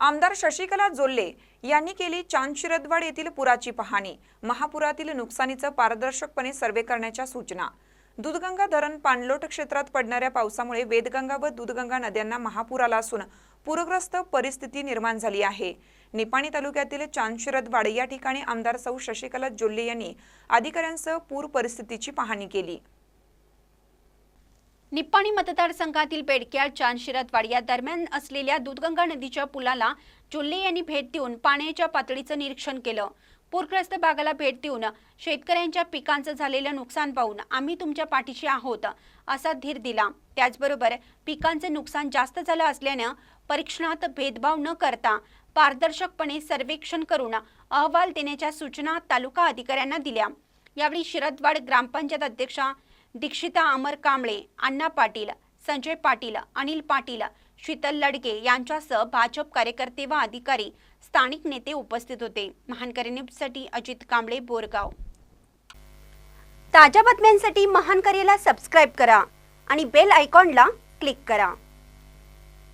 आमदार शशिकला जोल्ले यांनी केली चांदशिरदवाड येथील पुराची पाहणी. महापुरातील नुकसानीचं पारदर्शकपणे सर्वे करण्याच्या सूचना. दूधगंगा धरण पाणलोट क्षेत्रात पडणाऱ्या पावसामुळे वेदगंगा व दूधगंगा नद्यांना महापूर आला असून पूरग्रस्त परिस्थिती निर्माण झाली आहे. निपाणी तालुक्यातील चांदशिरदवाड या ठिकाणी आमदार सौ शशिकला जोल्ले यांनी अधिकाऱ्यांसह पूर परिस्थितीची पाहणी केली. निप्पाणी मतदारसंघातील बेडक्या चांदशिरतवाड या दरम्यान असलेल्या दूधगंगा नदीच्या पुलाला जोल्ले यांनी भेट देऊन पाण्याच्या पातळीचं निरीक्षण केलं. पूरग्रस्त भागाला भेट देऊन शेतकऱ्यांच्या पिकांचं झालेलं नुकसान पाहून आम्ही तुमच्या पाठीशी आहोत असा धीर दिला. त्याचबरोबर पिकांचं नुकसान जास्त झालं असल्यानं परीक्षणात भेदभाव न करता पारदर्शकपणे सर्वेक्षण करून अहवाल देण्याच्या सूचना तालुका अधिकाऱ्यांना दिल्या. यावेळी शिरदवाड ग्रामपंचायत अध्यक्षा दीक्षिता अमर कांबळे अण्णा पाटील संजय पाटील अनिल पाटील शीतल लडके यांच्यासह भाजप कार्यकर्ते व अधिकारी स्थानिक नेते उपस्थित होते. महानकरी न्यूजसाठी अजित कांबळे बोरगाव. ताज्या बातम्यांसाठी महानकरीला सबस्क्राईब करा आणि बेल आयकॉनला क्लिक करा.